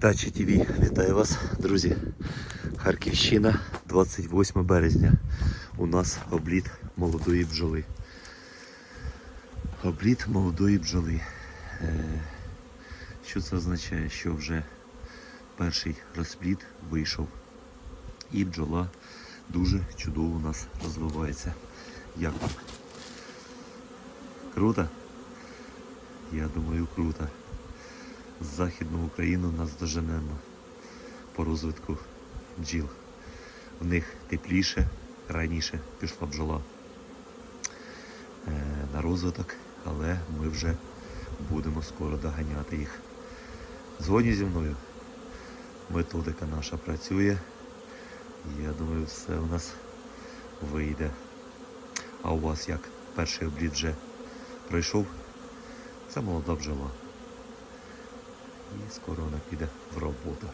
Дача ТВ, вітаю вас, друзі. Харківщина, 28 березня. У нас обліт молодої бджоли. Обліт молодої бджоли. Е, Що це означає? Що вже перший розпліт вийшов. І бджола дуже чудово у нас розвивається. Як вам? Круто? Я думаю, круто. Західну Україну нас доженемо по розвитку бджіл. В них тепліше, раніше пішла бджола е, на розвиток, але ми вже будемо скоро доганяти їх. Згодні зі мною. Методика наша працює. Я думаю, все у нас вийде. А у вас як? Перший обліт вже пройшов? Це молода бджола. Скоро вона піде в роботу.